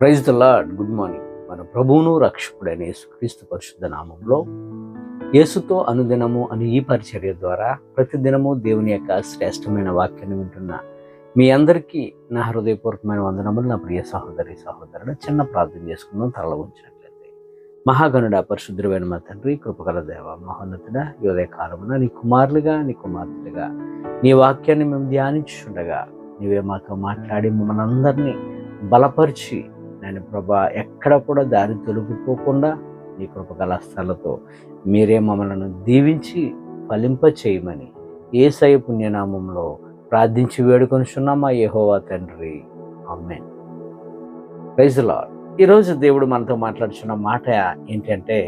Praise the Lord good morning మన ప్రభువును రక్షకుడైన యేసుక్రీస్తు పరిశుద్ధ నామంలో యేసుతో అనుదినము అని ఈ పరిచర్య ద్వారా ప్రతిదినము దేవుని యొక్క శ్రేష్టమైన వాక్యాన్ని వింటున్న మీ అందరికీ నా హృదయపూర్వకమైన వందనములు నా ప్రియ సహోదరి సహోదరుడు చిన్న ప్రార్థన చేసుకుందాం. తరల ఉంచినట్లయితే మహాగణుడ పరిశుద్ధుడైన మా తండ్రి కృపగల దేవ మహోన్నతుడ యోదయ కాలమున నీ కుమారులుగా నీ కుమార్తెలుగా నీ వాక్యాన్ని మేము ధ్యానించుండగా నీవే మాతో మాట్లాడి మమ్మల్ని అందరినీ బలపరిచి నేను ప్రభా ఎక్కడ కూడా దారి తొలగిపోకుండా నీ కృపగల స్థలతో మీరే మమ్మలను దీవించి ఫలింప చేయమని ఏసయ పుణ్యనామంలో ప్రార్థించి వేడుకొనిచున్నామా యహోవా తండ్రి. అమ్మే ప్రైజ్లో ఈరోజు దేవుడు మనతో మాట్లాడుచున్న మాట ఏంటంటే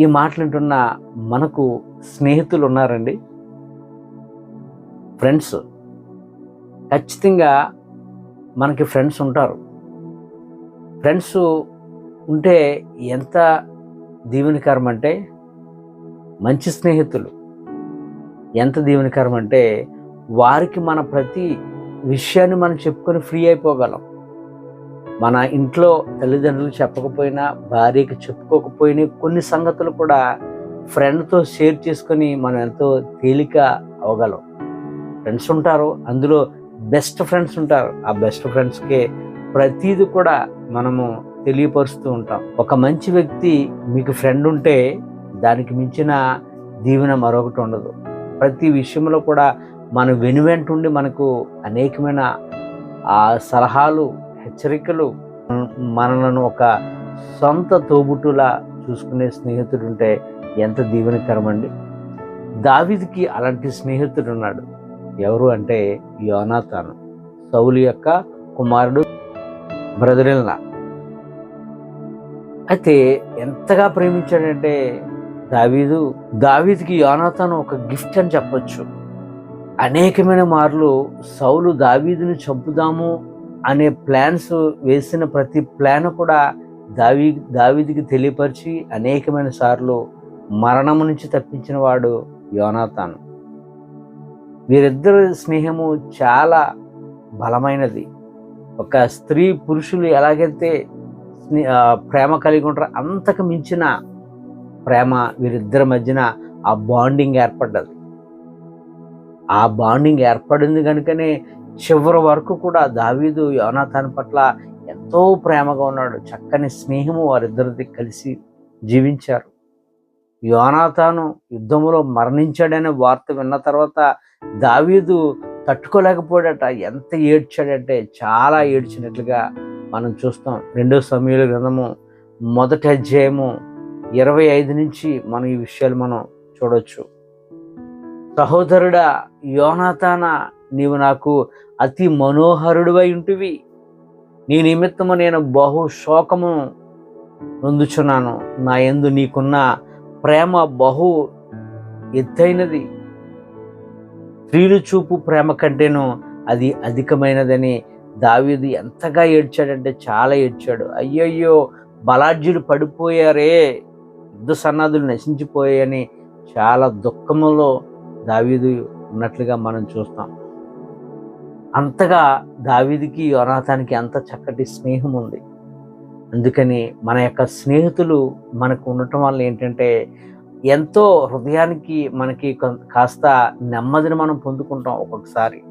ఈ మాట్లాడుతున్న మనకు స్నేహితులు ఉన్నారండి. ఫ్రెండ్స్. ఖచ్చితంగా మనకి ఫ్రెండ్స్ ఉంటారు. ఫ్రెండ్స్ ఉంటే ఎంత దీవెనికరం అంటే మంచి స్నేహితులు. ఎంత దీవెనికరం అంటే వారికి మన ప్రతి విషయాన్ని మనం చెప్పుకొని ఫ్రీ అయిపోగలం. మన ఇంట్లో తల్లిదండ్రులు చెప్పకపోయినా భార్యకి చెప్పుకోకపోయినా కొన్ని సంగతులు కూడా ఫ్రెండ్తో షేర్ చేసుకొని మనం ఎంతో తేలిక అవ్వగలం. ఫ్రెండ్స్ ఉంటారు అందులో బెస్ట్ ఫ్రెండ్స్ ఉంటారు. ఆ బెస్ట్ ఫ్రెండ్స్కే ప్రతీది కూడా మనము తెలియపరుస్తూ ఉంటాం. ఒక మంచి వ్యక్తి మీకు ఫ్రెండ్ ఉంటే దానికి మించిన దీవెన మరొకటి ఉండదు. ప్రతి విషయంలో కూడా మన వెనువెంటుండి మనకు అనేకమైన ఆ సలహాలు హెచ్చరికలు మనలను ఒక సొంత తోబుట్టులా చూసుకునే స్నేహితుడు ఉంటే ఎంత దీవెనకరమండి. దావిదికి అలాంటి స్నేహితుడు ఉన్నాడు. ఎవరు అంటే యోనాతాను. సౌలు యొక్క కుమారుడు బ్రదరిల్న అయితే ఎంతగా ప్రేమించాడంటే దావీదు. దావీద్కి యోనాతాను ఒక గిఫ్ట్ అని చెప్పొచ్చు. అనేకమైన మార్లు సౌలు దావీదుని చంపుదాము అనే ప్లాన్స్ వేసిన ప్రతి ప్లాన్ కూడా దావీ దావీదికి తెలియపరిచి అనేకమైన సార్లు మరణం నుంచి తప్పించిన వాడు యోనాతాను. వీరిద్దరి స్నేహము చాలా బలమైనది. ఒక స్త్రీ పురుషులు ఎలాగైతే ప్రేమ కలిగి ఉంటారో అంతకు మించిన ప్రేమ వీరిద్దరి మధ్యన ఆ బాండింగ్ ఏర్పడ్డది. ఆ బాండింగ్ ఏర్పడింది కనుకనే చివరి వరకు కూడా దావీదు యోనాథాన్ పట్ల ఎంతో ప్రేమగా ఉన్నాడు. చక్కని స్నేహము వారిద్దరిది కలిసి జీవించారు. యోనాథాను యుద్ధంలో మరణించాడనే వార్త విన్న తర్వాత దావీదు తట్టుకోలేకపోయాడట. ఎంత ఏడ్చాడంటే చాలా ఏడ్చినట్లుగా మనం చూస్తాం. రెండో సమయంలో గ్రంథము మొదటి అధ్యాయము ఇరవై ఐదు నుంచి మనం ఈ విషయాలు మనం చూడొచ్చు. సహోదరుడా యోనాతాన నీవు నాకు అతి మనోహరుడివై ఉంటివి. నీ నిమిత్తము నేను బహు శోకము నొందుచున్నాను. నా ఎందు నీకున్న ప్రేమ బహు ఎత్తైనది. స్త్రీలు చూపు ప్రేమ కంటేను అది అధికమైనదని దావీదు ఎంతగా ఏడ్చాడంటే చాలా ఏడ్చాడు. అయ్యయ్యో బలాఢ్యులు పడిపోయారే యుద్ధ సన్నాదులు నశించిపోయాయని చాలా దుఃఖములో దావీదు ఉన్నట్లుగా మనం చూస్తాం. అంతగా దావీదికి యోనాథానికి అంత చక్కటి స్నేహం ఉంది. అందుకని మన యొక్క స్నేహితులు మనకు ఉండటం వల్ల ఏంటంటే ఎంతో హృదయానికి మనకి కాస్త నెమ్మదిని మనం పొందుకుంటాం ఒక్కొక్కసారి.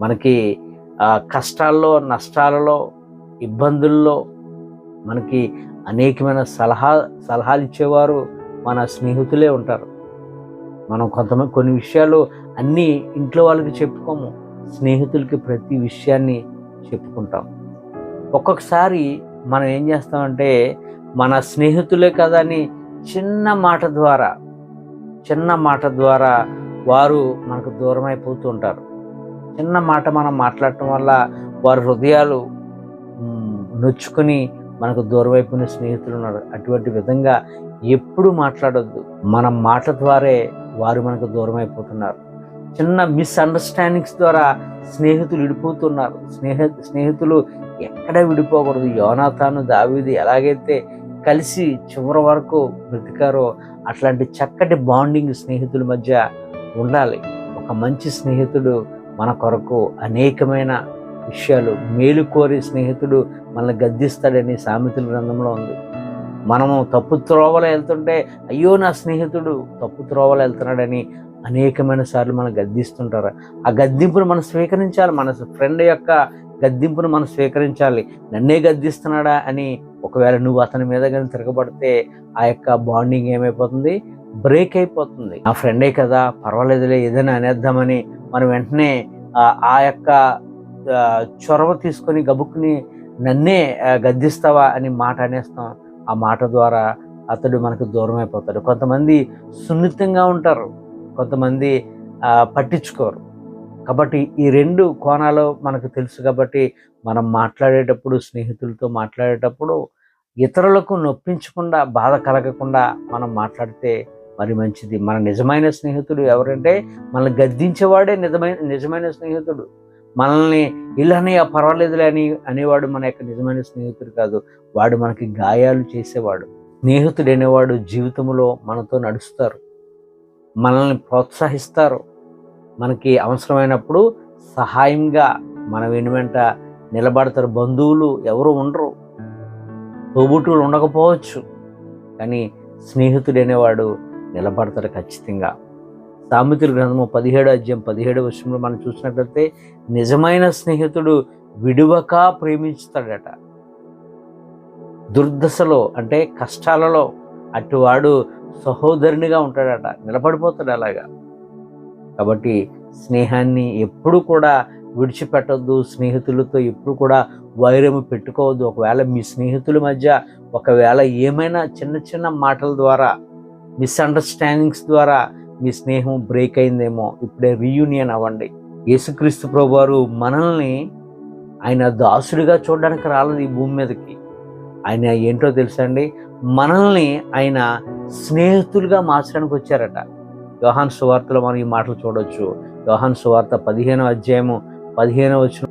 మనకి కష్టాల్లో నష్టాలలో ఇబ్బందుల్లో మనకి అనేకమైన సలహా సలహాలు ఇచ్చేవారు మన స్నేహితులే ఉంటారు. మనం కొంతమంది కొన్ని విషయాలు అన్నీ ఇంట్లో వాళ్ళకి చెప్పుకోము. స్నేహితులకి ప్రతి విషయాన్ని చెప్పుకుంటాం. ఒక్కొక్కసారి మనం ఏం చేస్తామంటే మన స్నేహితులే కదా అని చిన్న మాట ద్వారా చిన్న మాట ద్వారా వారు మనకు దూరం అయిపోతూ ఉంటారు. చిన్న మాట మనం మాట్లాడటం వల్ల వారి హృదయాలు నొచ్చుకొని మనకు దూరం అయిపోయిన స్నేహితులు ఉన్నారు. అటువంటి విధంగా ఎప్పుడు మాట్లాడొద్దు. మన మాట ద్వారే వారు మనకు దూరం అయిపోతున్నారు చిన్న మిస్అండర్స్టాండింగ్స్ ద్వారా స్నేహితులు విడిపోతున్నారు. స్నేహ స్నేహితులు ఎక్కడ విడిపోకూడదు. యోనాథాను దావీది ఎలాగైతే కలిసి చివరి వరకు బ్రతికారో అట్లాంటి చక్కటి బాండింగ్ స్నేహితుల మధ్య ఉండాలి. ఒక మంచి స్నేహితుడు మన కొరకు అనేకమైన విషయాలు మేలు కోరి స్నేహితుడు మనల్ని గద్దిస్తాడని సామెతల గ్రంథంలో ఉంది. మనము తప్పు త్రోవలు వెళ్తుంటే అయ్యో నా స్నేహితుడు తప్పు త్రోవలో వెళ్తున్నాడని అనేకమైన సార్లు మనం గద్దిస్తుంటారు. ఆ గద్దింపును మనం స్వీకరించాలి. మన ఫ్రెండ్ యొక్క గద్దింపును మనం స్వీకరించాలి. నన్నే గద్దిస్తున్నాడా అని ఒకవేళ నువ్వు అతని మీద కానీ తిరగబడితే ఆ యొక్క బాండింగ్ ఏమైపోతుంది? బ్రేక్ అయిపోతుంది. ఆ ఫ్రెండే కదా పర్వాలేదులే ఏదైనా అనేద్దామని మనం వెంటనే ఆ- యొక్క చొరవ తీసుకొని గబుక్కుని నన్నే గద్దిస్తావా అని మాట అనేస్తాం. ఆ మాట ద్వారా అతడు మనకు దూరం అయిపోతాడు కొంతమంది సున్నితంగా ఉంటారు. కొంతమంది పట్టించుకోరు. కాబట్టి ఈ రెండు కోణాలు మనకు తెలుసు కాబట్టి మనం మాట్లాడేటప్పుడు స్నేహితులతో మాట్లాడేటప్పుడు ఇతరులకు నొప్పించకుండా బాధ కలగకుండా మనం మాట్లాడితే మరి మంచిది. మన నిజమైన స్నేహితుడు ఎవరంటే మనల్ని గద్దించేవాడే నిజమైన నిజమైన స్నేహితుడు. మనల్ని ఇలానే పర్వాలేదులే అని అనేవాడు మన యొక్క నిజమైన స్నేహితుడు కాదు. వాడు మనకి గాయాలు చేసేవాడు. స్నేహితుడు అనేవాడు జీవితంలో మనతో నడుస్తారు. మనల్ని ప్రోత్సహిస్తారు. మనకి అవసరమైనప్పుడు సహాయంగా మన వెనువెంట నిలబడతారు. బంధువులు ఎవరు ఉండరు. తోబుట్టువులు ఉండకపోవచ్చు. కానీ స్నేహితుడు అనేవాడు నిలబడతారు ఖచ్చితంగా. సామెతల గ్రంథము పదిహేడు అధ్యాయం పదిహేడు వర్షంలో మనం చూసినట్లయితే నిజమైన స్నేహితుడు విడువక ప్రేమించుతాడట. దుర్దశలో అంటే కష్టాలలో అటువాడు సహోదరునిగా ఉంటాడట. నిలబడిపోతాడు అలాగా. కాబట్టి స్నేహాన్ని ఎప్పుడు కూడా విడిచిపెట్టొద్దు స్నేహితులతో ఎప్పుడు కూడా వైరము పెట్టుకోవద్దు. ఒకవేళ మీ స్నేహితుల మధ్య ఒకవేళ ఏమైనా చిన్న చిన్న మాటల ద్వారా మిస్అండర్స్టాండింగ్స్ ద్వారా మీ స్నేహం బ్రేక్ అయిందేమో ఇప్పుడే రీయూనియన్ అవ్వండి. యేసుక్రీస్తు ప్రభు వారు మనల్ని ఆయన దాసుడిగా చూడడానికి రాలేదు ఈ భూమి మీదకి. ఆయన ఏంటో తెలుసా అండి? మనల్ని ఆయన స్నేహితులుగా మార్చడానికి వచ్చారట. యోహాన్ సువార్తలో మనం ఈ మాటలు చూడొచ్చు. యోహాన్ సువార్త పదిహేనవ అధ్యాయము పదిహేనో వచ్చిన